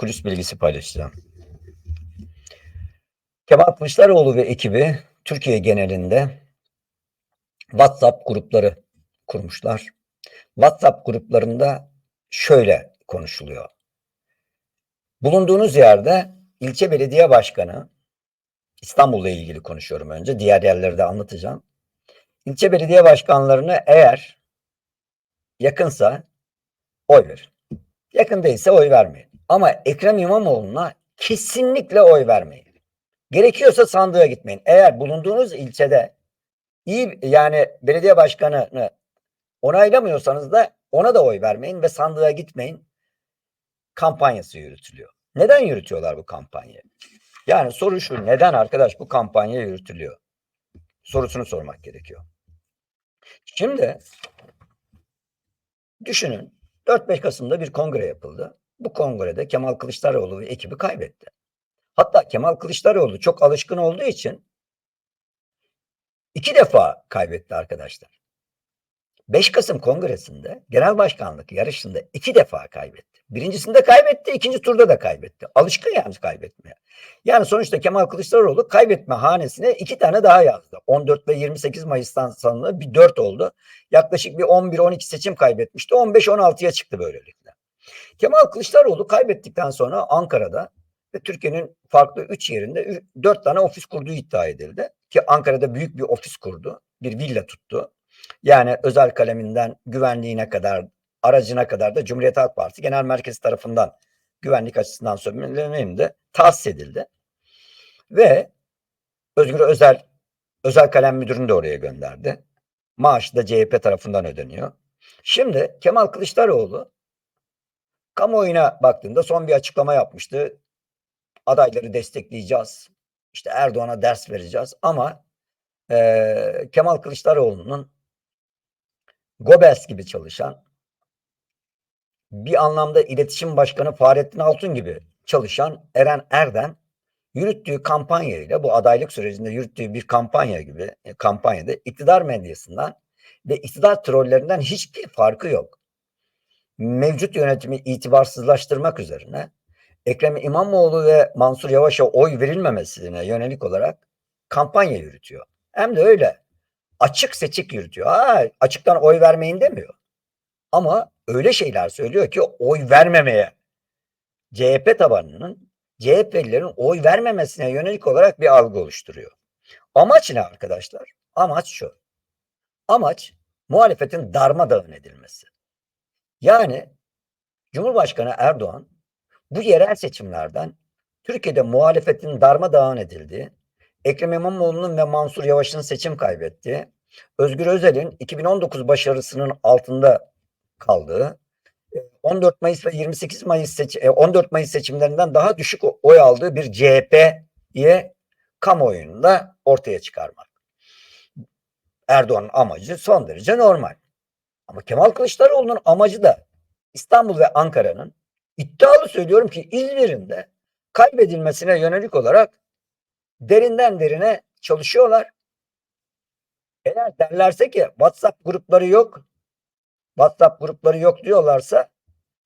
kulis bilgisi paylaşacağım. Kemal Kılıçdaroğlu ve ekibi Türkiye genelinde WhatsApp grupları kurmuşlar. WhatsApp gruplarında şöyle konuşuluyor. Bulunduğunuz yerde ilçe belediye başkanı, İstanbul'la ilgili konuşuyorum önce, diğer yerleri de anlatacağım. İlçe belediye başkanlarını eğer yakınsa oy verin. Yakın değilse oy vermeyin. Ama Ekrem İmamoğlu'na kesinlikle oy vermeyin. Gerekiyorsa sandığa gitmeyin. Eğer bulunduğunuz ilçede iyi yani belediye başkanını onaylamıyorsanız da ona da oy vermeyin ve sandığa gitmeyin. Kampanyası yürütülüyor. Neden yürütüyorlar bu kampanyayı? Yani soru şu neden arkadaş bu kampanya yürütülüyor? Sorusunu sormak gerekiyor. Şimdi düşünün 4-5 Kasım'da bir kongre yapıldı. Bu kongrede Kemal Kılıçdaroğlu ve ekibi kaybetti. Hatta Kemal Kılıçdaroğlu çok alışkın olduğu için iki defa kaybetti arkadaşlar. 5 Kasım Kongresi'nde genel başkanlık yarışında iki defa kaybetti. Birincisinde kaybetti, ikinci turda da kaybetti. Alışkın yani kaybetmeye. Yani sonuçta Kemal Kılıçdaroğlu kaybetme hanesine iki tane daha yazdı. 14 ve 28 Mayıs'tan sonra bir 4 oldu. Yaklaşık bir 11-12 seçim kaybetmişti. 15-16'ya çıktı böylelikle. Kemal Kılıçdaroğlu kaybettikten sonra Ankara'da ve Türkiye'nin farklı 3 yerinde 4 tane ofis kurduğu iddia edildi. Ki Ankara'da büyük bir ofis kurdu. Bir villa tuttu. Yani özel kaleminden güvenliğine kadar, aracına kadar da Cumhuriyet Halk Partisi Genel Merkezi tarafından güvenlik açısından söylemeliyim de tahsis edildi. Ve Özgür Özel özel kalem müdürünü de oraya gönderdi. Maaşı da CHP tarafından ödeniyor. Şimdi Kemal Kılıçdaroğlu kamuoyuna baktığında son bir açıklama yapmıştı. Adayları destekleyeceğiz. İşte Erdoğan'a ders vereceğiz ama e, Kemal Kılıçdaroğlu'nun Gobels gibi çalışan bir anlamda iletişim başkanı Fahrettin Altun gibi çalışan Eren Erden yürüttüğü kampanyayla bu adaylık sürecinde yürüttüğü bir kampanya gibi e, kampanyada iktidar medyasından ve iktidar trollerinden hiçbir farkı yok. Mevcut yönetimi itibarsızlaştırmak üzerine Ekrem İmamoğlu ve Mansur Yavaş'a oy verilmemesine yönelik olarak kampanya yürütüyor. Hem de öyle açık seçik yürütüyor. Ha, açıktan oy vermeyin demiyor. Ama öyle şeyler söylüyor ki oy vermemeye CHP tabanının CHP'lilerin oy vermemesine yönelik olarak bir algı oluşturuyor. Amaç ne arkadaşlar? Amaç şu. Amaç muhalefetin darmadağın edilmesi. Yani Cumhurbaşkanı Erdoğan bu yerel seçimlerden Türkiye'de muhalefetin darmadağın edildiği, Ekrem İmamoğlu'nun ve Mansur Yavaş'ın seçim kaybettiği, Özgür Özel'in 2019 başarısının altında kaldığı, 14 Mayıs ve 28 Mayıs seç 14 Mayıs seçimlerinden daha düşük oy aldığı bir CHP'ye kamuoyunda ortaya çıkarmak. Erdoğan'ın amacı son derece normal. Ama Kemal Kılıçdaroğlu'nun amacı da İstanbul ve Ankara'nın iddialı söylüyorum ki İzmir'in de kaybedilmesine yönelik olarak derinden derine çalışıyorlar. Eğer derlerse ki WhatsApp grupları yok, WhatsApp grupları yok diyorlarsa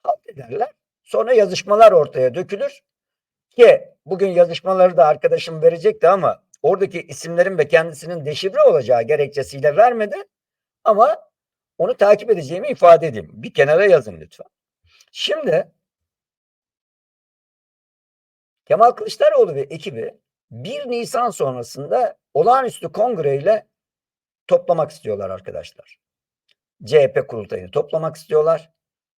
halt ederler. Sonra yazışmalar ortaya dökülür. Ki bugün yazışmaları da arkadaşım verecekti ama oradaki isimlerin ve kendisinin deşifre olacağı gerekçesiyle vermedi. Ama onu takip edeceğimi ifade edeyim. Bir kenara yazın lütfen. Şimdi Kemal Kılıçdaroğlu ve ekibi 1 Nisan sonrasında olağanüstü kongreyle toplamak istiyorlar arkadaşlar. CHP kurultayını toplamak istiyorlar.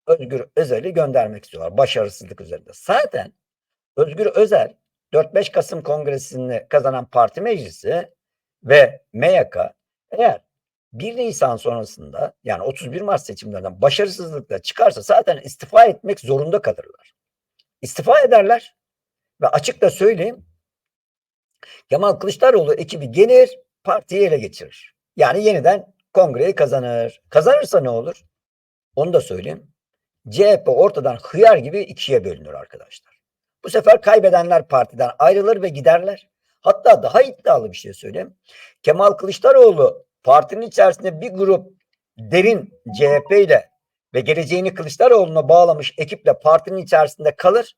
Özgür Özel'i göndermek istiyorlar. Başarısızlık üzerinde. Zaten Özgür Özel 4-5 Kasım kongresini kazanan parti meclisi ve MYK eğer 1 Nisan sonrasında yani 31 Mart seçimlerinden başarısızlıkla çıkarsa zaten istifa etmek zorunda kalırlar. İstifa ederler ve açık da söyleyeyim Kemal Kılıçdaroğlu ekibi gelir partiyi ele geçirir. Yani yeniden kongreyi kazanır. Kazanırsa ne olur? Onu da söyleyeyim. CHP ortadan hıyar gibi ikiye bölünür arkadaşlar. Bu sefer kaybedenler partiden ayrılır ve giderler. Hatta daha iddialı bir şey söyleyeyim. Kemal Kılıçdaroğlu partinin içerisinde bir grup derin CHP ile ve geleceğini Kılıçdaroğlu'na bağlamış ekiple partinin içerisinde kalır.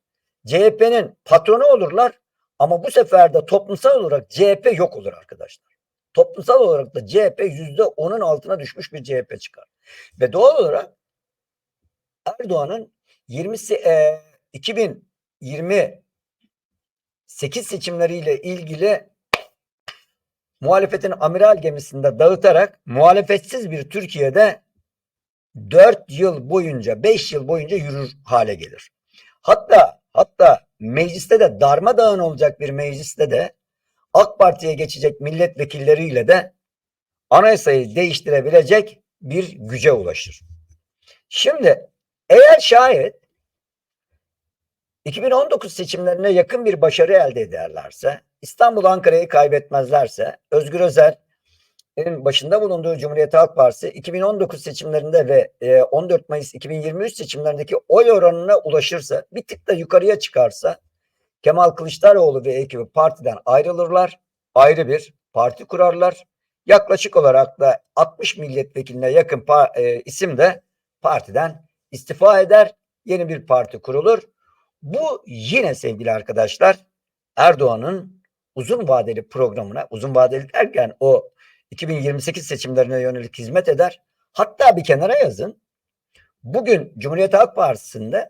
CHP'nin patronu olurlar ama bu sefer de toplumsal olarak CHP yok olur arkadaşlar. Toplumsal olarak da CHP yüzde onun altına düşmüş bir CHP çıkar. Ve doğal olarak Erdoğan'ın 20 e, 2028 seçimleriyle ilgili muhalefetin amiral gemisinde dağıtarak muhalefetsiz bir Türkiye'de 4 yıl boyunca 5 yıl boyunca yürür hale gelir. Hatta hatta mecliste de darmadağın olacak bir mecliste de AK Parti'ye geçecek milletvekilleriyle de anayasayı değiştirebilecek bir güce ulaşır. Şimdi eğer şayet 2019 seçimlerine yakın bir başarı elde ederlerse, İstanbul Ankara'yı kaybetmezlerse, Özgür Özel'in başında bulunduğu Cumhuriyet Halk Partisi 2019 seçimlerinde ve 14 e, Mayıs 2023 seçimlerindeki oy oranına ulaşırsa, bir tık da yukarıya çıkarsa Kemal Kılıçdaroğlu ve ekibi partiden ayrılırlar. Ayrı bir parti kurarlar. Yaklaşık olarak da 60 milletvekiline yakın e, isim de partiden istifa eder. Yeni bir parti kurulur. Bu yine sevgili arkadaşlar Erdoğan'ın uzun vadeli programına, uzun vadeli derken o 2028 seçimlerine yönelik hizmet eder. Hatta bir kenara yazın. Bugün Cumhuriyet Halk Partisi'nde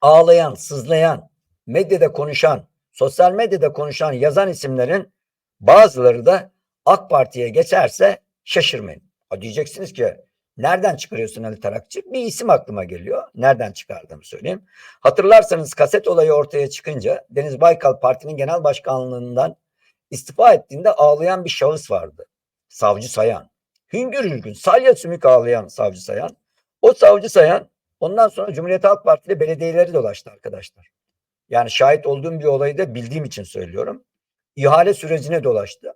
ağlayan, sızlayan, medyada konuşan, sosyal medyada konuşan, yazan isimlerin bazıları da AK Parti'ye geçerse şaşırmayın. Ha diyeceksiniz ki nereden çıkarıyorsun Ali Tarakçı? Bir isim aklıma geliyor. Nereden çıkardığımı söyleyeyim. Hatırlarsanız kaset olayı ortaya çıkınca Deniz Baykal partinin genel başkanlığından istifa ettiğinde ağlayan bir şahıs vardı. Savcı Sayan. Hüngür hüngür salya sümük ağlayan Savcı Sayan. O Savcı Sayan ondan sonra Cumhuriyet Halk Partili belediyeleri dolaştı arkadaşlar. Yani şahit olduğum bir olayı da bildiğim için söylüyorum. İhale sürecine dolaştı.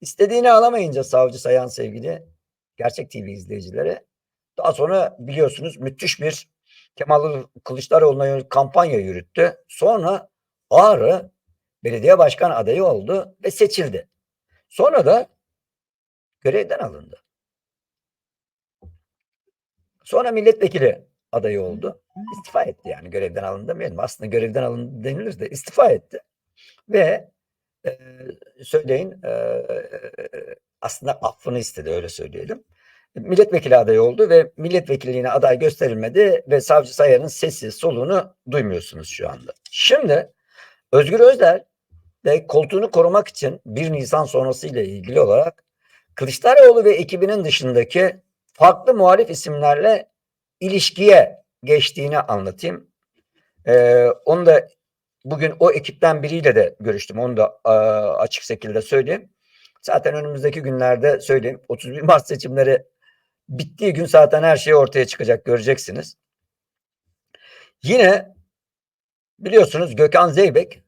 İstediğini alamayınca savcı sayan sevgili Gerçek TV izleyicileri daha sonra biliyorsunuz müthiş bir Kemal Kılıçdaroğlu'na yönelik kampanya yürüttü. Sonra Ağrı belediye başkan adayı oldu ve seçildi. Sonra da görevden alındı. Sonra milletvekili adayı oldu. İstifa etti yani görevden alındı demeyelim. Aslında görevden alındı denilir de istifa etti. Ve e, söyleyin e, aslında affını istedi öyle söyleyelim. Milletvekili adayı oldu ve milletvekilliğine aday gösterilmedi ve savcı Sayar'ın sesi soluğunu duymuyorsunuz şu anda. Şimdi Özgür Özel de koltuğunu korumak için 1 Nisan sonrası ile ilgili olarak Kılıçdaroğlu ve ekibinin dışındaki farklı muhalif isimlerle ilişkiye geçtiğini anlatayım. Ee, onu da bugün o ekipten biriyle de görüştüm. Onu da a, açık şekilde söyleyeyim. Zaten önümüzdeki günlerde söyleyeyim. 31 Mart seçimleri bittiği gün zaten her şey ortaya çıkacak göreceksiniz. Yine biliyorsunuz Gökhan Zeybek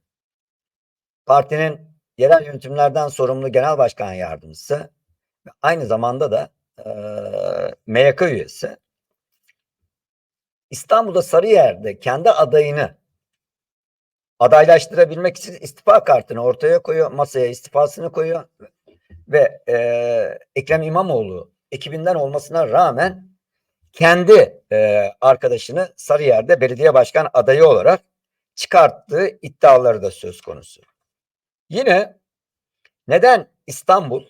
partinin yerel yönetimlerden sorumlu genel başkan yardımcısı aynı zamanda da e, MYK üyesi. İstanbul'da Sarıyer'de kendi adayını adaylaştırabilmek için istifa kartını ortaya koyuyor. Masaya istifasını koyuyor. Ve e, Ekrem İmamoğlu ekibinden olmasına rağmen kendi e, arkadaşını Sarıyer'de belediye başkan adayı olarak çıkarttığı iddiaları da söz konusu. Yine neden İstanbul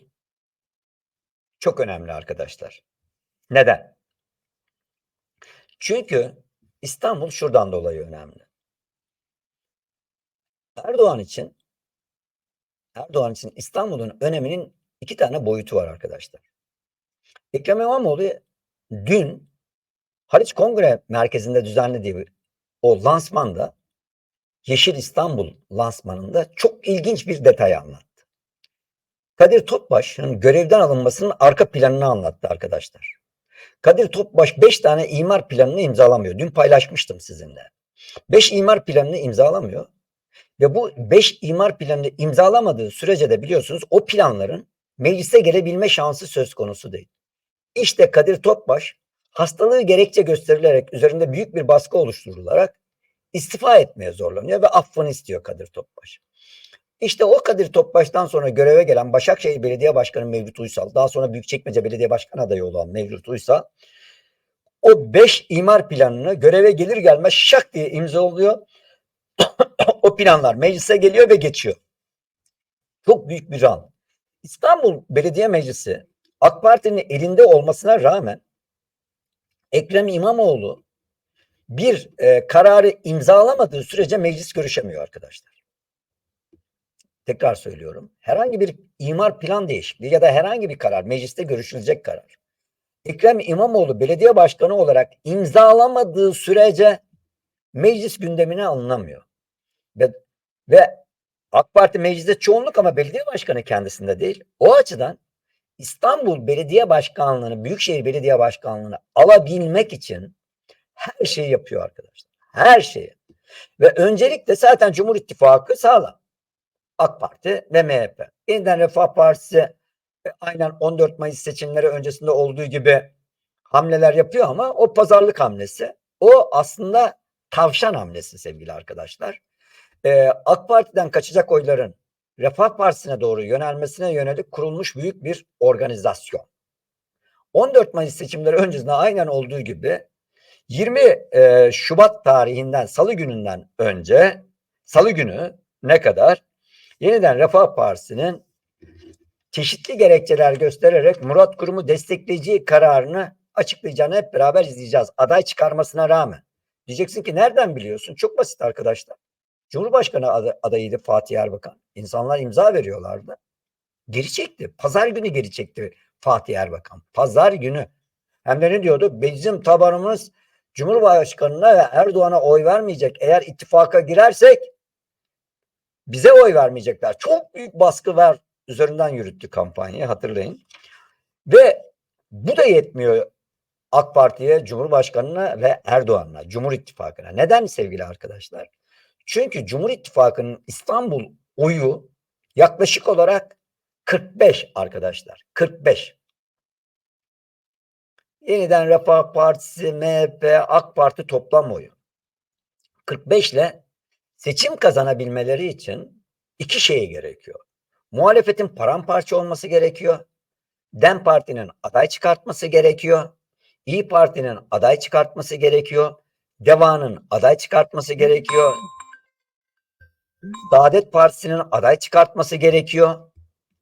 çok önemli arkadaşlar? Neden? Çünkü İstanbul şuradan dolayı önemli. Erdoğan için Erdoğan için İstanbul'un öneminin iki tane boyutu var arkadaşlar. Ekrem İmamoğlu dün Haliç Kongre Merkezi'nde düzenlediği o lansmanda Yeşil İstanbul lansmanında çok ilginç bir detay anlattı. Kadir Topbaş'ın görevden alınmasının arka planını anlattı arkadaşlar. Kadir Topbaş 5 tane imar planını imzalamıyor. Dün paylaşmıştım sizinle. 5 imar planını imzalamıyor. Ve bu 5 imar planını imzalamadığı sürece de biliyorsunuz o planların meclise gelebilme şansı söz konusu değil. İşte Kadir Topbaş hastalığı gerekçe gösterilerek üzerinde büyük bir baskı oluşturularak istifa etmeye zorlanıyor ve affını istiyor Kadir Topbaş. İşte o Kadir Topbaş'tan sonra göreve gelen Başakşehir Belediye Başkanı Mevlüt Uysal, daha sonra Büyükçekmece Belediye Başkanı adayı olan Mevlüt Uysal, o beş imar planını göreve gelir gelmez şak diye imzalıyor o planlar meclise geliyor ve geçiyor. Çok büyük bir ran. İstanbul Belediye Meclisi AK Parti'nin elinde olmasına rağmen Ekrem İmamoğlu bir e, kararı imzalamadığı sürece meclis görüşemiyor arkadaşlar. Tekrar söylüyorum. Herhangi bir imar plan değişikliği ya da herhangi bir karar mecliste görüşülecek karar. Ekrem İmamoğlu belediye başkanı olarak imzalamadığı sürece meclis gündemine alınamıyor. Ve, ve AK Parti mecliste çoğunluk ama belediye başkanı kendisinde değil. O açıdan İstanbul Belediye Başkanlığı'nı, Büyükşehir Belediye Başkanlığı'nı alabilmek için her şeyi yapıyor arkadaşlar. Her şeyi. Ve öncelikle zaten Cumhur İttifakı sağlam. AK Parti ve MHP. Yeniden Refah Partisi e, aynen 14 Mayıs seçimleri öncesinde olduğu gibi hamleler yapıyor ama o pazarlık hamlesi. O aslında tavşan hamlesi sevgili arkadaşlar. Ee, AK Parti'den kaçacak oyların Refah Partisi'ne doğru yönelmesine yönelik kurulmuş büyük bir organizasyon. 14 Mayıs seçimleri öncesinde aynen olduğu gibi 20 e, Şubat tarihinden Salı gününden önce Salı günü ne kadar yeniden Refah Partisi'nin çeşitli gerekçeler göstererek Murat Kurum'u destekleyeceği kararını açıklayacağını hep beraber izleyeceğiz. Aday çıkarmasına rağmen. Diyeceksin ki nereden biliyorsun? Çok basit arkadaşlar. Cumhurbaşkanı aday, adayıydı Fatih Erbakan. İnsanlar imza veriyorlardı. Geri çekti. Pazar günü geri çekti Fatih Erbakan. Pazar günü. Hem de ne diyordu? Bizim tabanımız Cumhurbaşkanı'na ve Erdoğan'a oy vermeyecek. Eğer ittifaka girersek bize oy vermeyecekler. Çok büyük baskı var üzerinden yürüttü kampanyayı hatırlayın. Ve bu da yetmiyor AK Parti'ye, Cumhurbaşkanı'na ve Erdoğan'la, Cumhur İttifakı'na. Neden sevgili arkadaşlar? Çünkü Cumhur İttifakı'nın İstanbul oyu yaklaşık olarak 45 arkadaşlar. 45. Yeniden Refah Partisi, MHP, AK Parti toplam oyu. 45 ile seçim kazanabilmeleri için iki şey gerekiyor. Muhalefetin paramparça olması gerekiyor. DEM Parti'nin aday çıkartması gerekiyor. İyi Parti'nin aday çıkartması gerekiyor. DEVA'nın aday çıkartması gerekiyor. Saadet Partisi'nin aday çıkartması gerekiyor.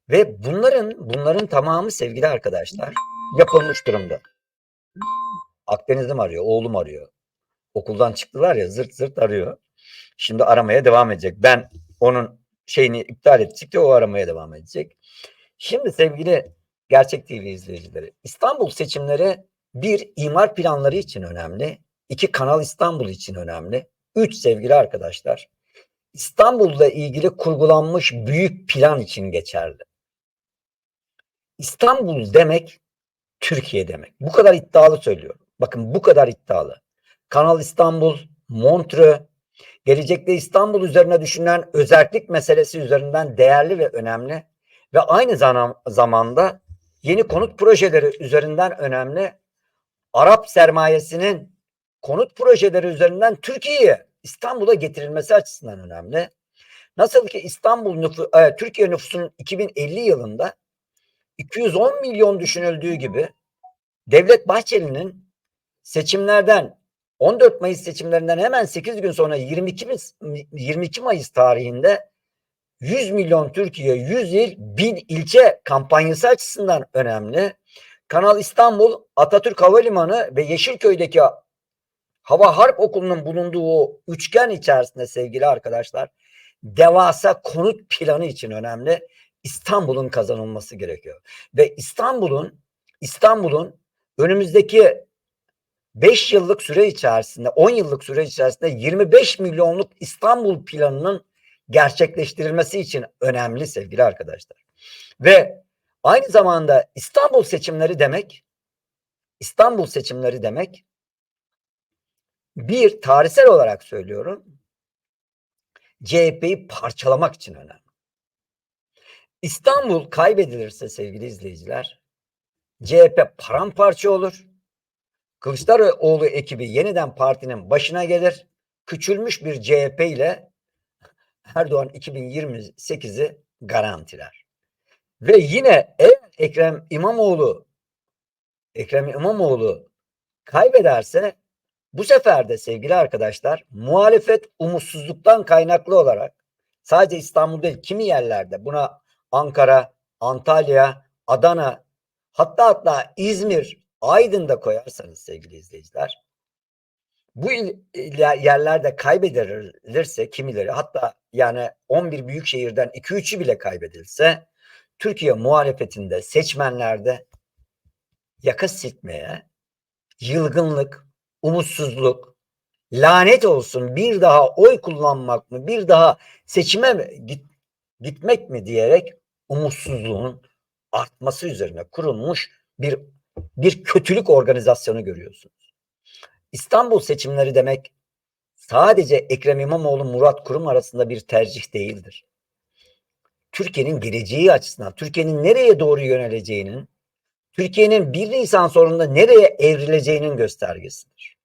Ve bunların bunların tamamı sevgili arkadaşlar yapılmış durumda. Akdeniz'im arıyor, oğlum arıyor. Okuldan çıktılar ya zırt zırt arıyor. Şimdi aramaya devam edecek. Ben onun şeyini iptal edecekti o aramaya devam edecek. Şimdi sevgili Gerçek TV izleyicileri İstanbul seçimleri bir imar planları için önemli. iki Kanal İstanbul için önemli. Üç sevgili arkadaşlar İstanbul'la ilgili kurgulanmış büyük plan için geçerli. İstanbul demek Türkiye demek. Bu kadar iddialı söylüyorum. Bakın bu kadar iddialı. Kanal İstanbul, Montreux, gelecekte İstanbul üzerine düşünülen özellik meselesi üzerinden değerli ve önemli ve aynı zamanda yeni konut projeleri üzerinden önemli. Arap sermayesinin konut projeleri üzerinden Türkiye'ye İstanbul'a getirilmesi açısından önemli. Nasıl ki İstanbul nüfu, e, Türkiye nüfusunun 2050 yılında 210 milyon düşünüldüğü gibi Devlet Bahçeli'nin seçimlerden 14 Mayıs seçimlerinden hemen 8 gün sonra 22, 22 Mayıs tarihinde 100 milyon Türkiye, 100 il, 1000 ilçe kampanyası açısından önemli. Kanal İstanbul, Atatürk Havalimanı ve Yeşilköy'deki Hava Harp Okulu'nun bulunduğu o üçgen içerisinde sevgili arkadaşlar devasa konut planı için önemli. İstanbul'un kazanılması gerekiyor. Ve İstanbul'un İstanbul'un önümüzdeki 5 yıllık süre içerisinde 10 yıllık süre içerisinde 25 milyonluk İstanbul planının gerçekleştirilmesi için önemli sevgili arkadaşlar. Ve aynı zamanda İstanbul seçimleri demek İstanbul seçimleri demek bir tarihsel olarak söylüyorum CHP'yi parçalamak için önemli. İstanbul kaybedilirse sevgili izleyiciler CHP paramparça olur. Kılıçdaroğlu ekibi yeniden partinin başına gelir. Küçülmüş bir CHP ile Erdoğan 2028'i garantiler. Ve yine eğer Ekrem İmamoğlu Ekrem İmamoğlu kaybederse Bu sefer de sevgili arkadaşlar muhalefet umutsuzluktan kaynaklı olarak sadece İstanbul değil kimi yerlerde buna Ankara, Antalya, Adana hatta hatta İzmir, Aydın'da koyarsanız sevgili izleyiciler bu yerlerde kaybedilirse kimileri hatta yani 11 büyük şehirden 2-3'ü bile kaybedilse Türkiye muhalefetinde seçmenlerde yaka silkmeye, yılgınlık, umutsuzluk, lanet olsun bir daha oy kullanmak mı, bir daha seçime git, gitmek mi diyerek umutsuzluğun artması üzerine kurulmuş bir bir kötülük organizasyonu görüyorsunuz. İstanbul seçimleri demek sadece Ekrem İmamoğlu Murat Kurum arasında bir tercih değildir. Türkiye'nin geleceği açısından, Türkiye'nin nereye doğru yöneleceğinin, Türkiye'nin 1 Nisan sonunda nereye evrileceğinin göstergesidir.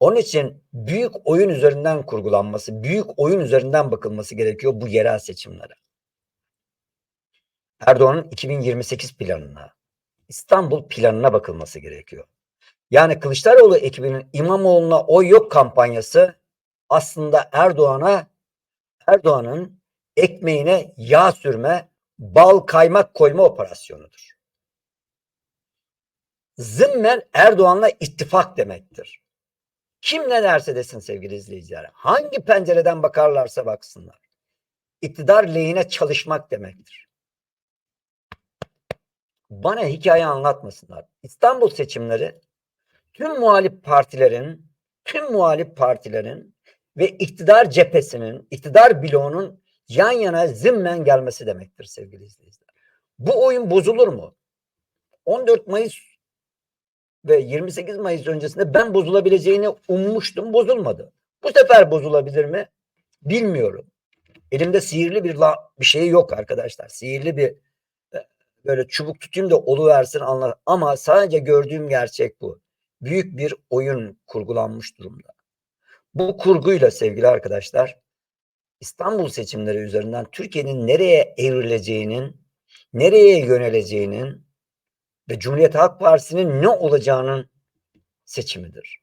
Onun için büyük oyun üzerinden kurgulanması, büyük oyun üzerinden bakılması gerekiyor bu yerel seçimlere. Erdoğan'ın 2028 planına, İstanbul planına bakılması gerekiyor. Yani Kılıçdaroğlu ekibinin İmamoğlu'na oy yok kampanyası aslında Erdoğan'a Erdoğan'ın ekmeğine yağ sürme, bal kaymak koyma operasyonudur. Zımmen Erdoğan'la ittifak demektir. Kim ne derse desin sevgili izleyiciler. Hangi pencereden bakarlarsa baksınlar. İktidar lehine çalışmak demektir. Bana hikaye anlatmasınlar. İstanbul seçimleri tüm muhalif partilerin, tüm muhalif partilerin ve iktidar cephesinin, iktidar bloğunun yan yana zimmen gelmesi demektir sevgili izleyiciler. Bu oyun bozulur mu? 14 Mayıs ve 28 Mayıs öncesinde ben bozulabileceğini ummuştum. Bozulmadı. Bu sefer bozulabilir mi? Bilmiyorum. Elimde sihirli bir la, bir şey yok arkadaşlar. Sihirli bir e, böyle çubuk tutayım da oluversin anla. Ama sadece gördüğüm gerçek bu. Büyük bir oyun kurgulanmış durumda. Bu kurguyla sevgili arkadaşlar İstanbul seçimleri üzerinden Türkiye'nin nereye evrileceğinin, nereye yöneleceğinin ve Cumhuriyet Halk Partisi'nin ne olacağının seçimidir.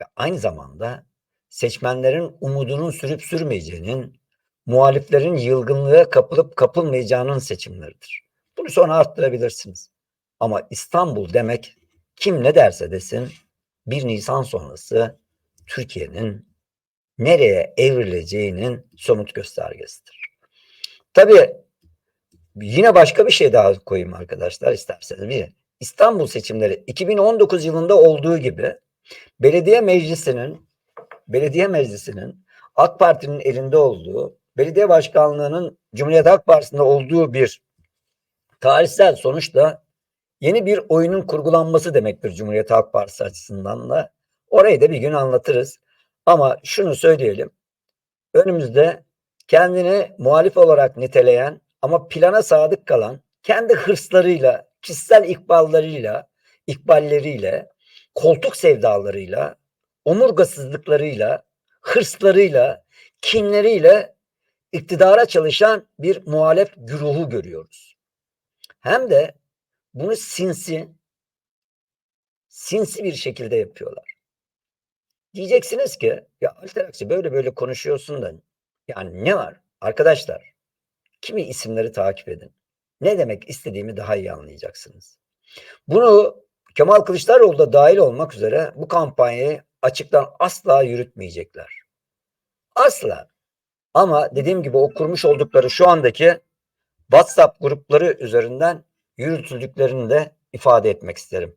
Ve aynı zamanda seçmenlerin umudunun sürüp sürmeyeceğinin, muhaliflerin yılgınlığa kapılıp kapılmayacağının seçimleridir. Bunu sonra arttırabilirsiniz. Ama İstanbul demek kim ne derse desin 1 Nisan sonrası Türkiye'nin nereye evrileceğinin somut göstergesidir. Tabii yine başka bir şey daha koyayım arkadaşlar isterseniz. Bir, İstanbul seçimleri 2019 yılında olduğu gibi belediye meclisinin belediye meclisinin AK Parti'nin elinde olduğu, belediye başkanlığının Cumhuriyet Halk Partisi'nde olduğu bir tarihsel sonuçta yeni bir oyunun kurgulanması demektir Cumhuriyet Halk Partisi açısından da. Orayı da bir gün anlatırız. Ama şunu söyleyelim. Önümüzde kendini muhalif olarak niteleyen ama plana sadık kalan, kendi hırslarıyla, kişisel ikballarıyla, ikballeriyle, koltuk sevdalarıyla, omurgasızlıklarıyla, hırslarıyla, kinleriyle iktidara çalışan bir muhalef güruhu görüyoruz. Hem de bunu sinsi, sinsi bir şekilde yapıyorlar. Diyeceksiniz ki ya Alteraksi böyle böyle konuşuyorsun da yani ne var? Arkadaşlar kimi isimleri takip edin. Ne demek istediğimi daha iyi anlayacaksınız. Bunu Kemal Kılıçdaroğlu da dahil olmak üzere bu kampanyayı açıktan asla yürütmeyecekler. Asla. Ama dediğim gibi o kurmuş oldukları şu andaki WhatsApp grupları üzerinden yürütüldüklerini de ifade etmek isterim.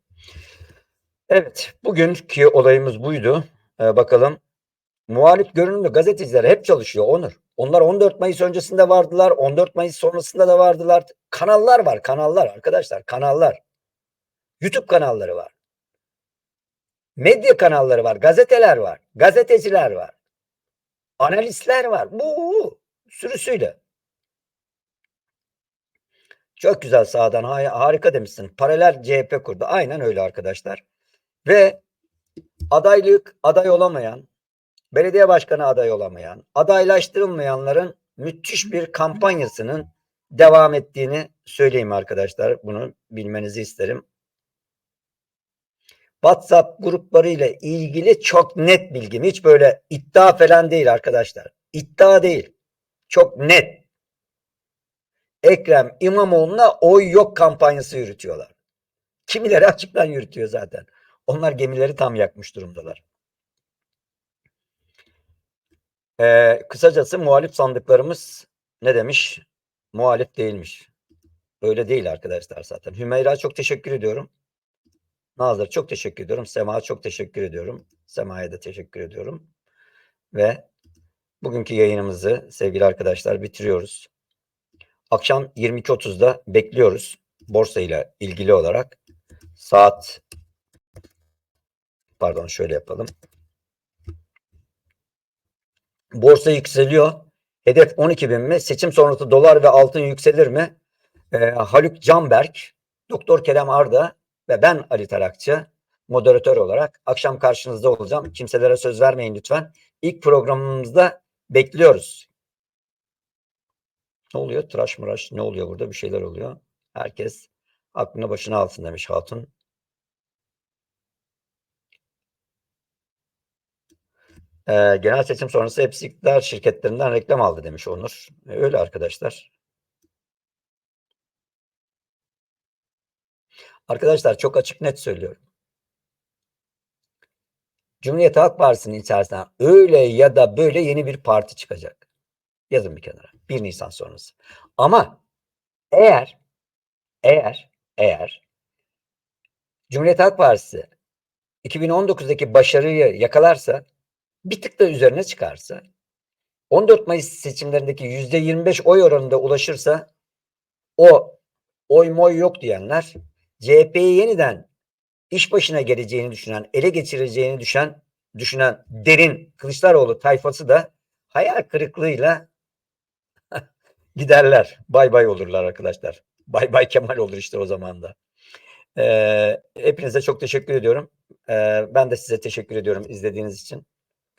Evet, bugünkü olayımız buydu. Ee, bakalım. Muhalif görünümlü gazeteciler hep çalışıyor Onur. Onlar 14 Mayıs öncesinde vardılar. 14 Mayıs sonrasında da vardılar. Kanallar var. Kanallar arkadaşlar. Kanallar. YouTube kanalları var. Medya kanalları var. Gazeteler var. Gazeteciler var. Analistler var. Bu sürüsüyle. Çok güzel sağdan harika demişsin. Paralel CHP kurdu. Aynen öyle arkadaşlar. Ve adaylık aday olamayan, belediye başkanı aday olamayan, adaylaştırılmayanların müthiş bir kampanyasının devam ettiğini söyleyeyim arkadaşlar. Bunu bilmenizi isterim. WhatsApp gruplarıyla ilgili çok net bilgim. Hiç böyle iddia falan değil arkadaşlar. İddia değil. Çok net. Ekrem İmamoğlu'na oy yok kampanyası yürütüyorlar. Kimileri açıktan yürütüyor zaten. Onlar gemileri tam yakmış durumdalar. Ee, kısacası muhalif sandıklarımız ne demiş? Muhalif değilmiş. Öyle değil arkadaşlar zaten. Hümeyra çok teşekkür ediyorum. Nazır çok teşekkür ediyorum. Sema çok teşekkür ediyorum. Sema'ya da teşekkür ediyorum. Ve bugünkü yayınımızı sevgili arkadaşlar bitiriyoruz. Akşam 22.30'da bekliyoruz. Borsa ile ilgili olarak saat pardon şöyle yapalım. Borsa yükseliyor. Hedef 12 bin mi? Seçim sonrası dolar ve altın yükselir mi? Ee, Haluk Canberk, Doktor Kerem Arda ve ben Ali Tarakçı moderatör olarak akşam karşınızda olacağım. Kimselere söz vermeyin lütfen. İlk programımızda bekliyoruz. Ne oluyor? Tıraş mıraş ne oluyor burada? Bir şeyler oluyor. Herkes aklını başına alsın demiş Hatun. Ee, genel seçim sonrası hepsi iktidar şirketlerinden reklam aldı demiş Onur. E, öyle arkadaşlar. Arkadaşlar çok açık net söylüyorum. Cumhuriyet Halk Partisi'nin içerisinden öyle ya da böyle yeni bir parti çıkacak. Yazın bir kenara. 1 Nisan sonrası. Ama eğer eğer eğer Cumhuriyet Halk Partisi 2019'daki başarıyı yakalarsa bir tık da üzerine çıkarsa 14 Mayıs seçimlerindeki %25 oy oranında ulaşırsa o oy moy yok diyenler CHP'yi yeniden iş başına geleceğini düşünen, ele geçireceğini düşen, düşünen derin Kılıçdaroğlu tayfası da hayal kırıklığıyla giderler. Bay bay olurlar arkadaşlar. Bay bay Kemal olur işte o zaman da. Ee, hepinize çok teşekkür ediyorum. Ee, ben de size teşekkür ediyorum izlediğiniz için.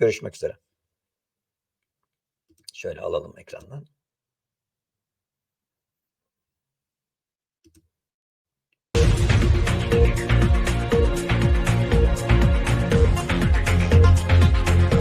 Görüşmek üzere. Şöyle alalım ekrandan.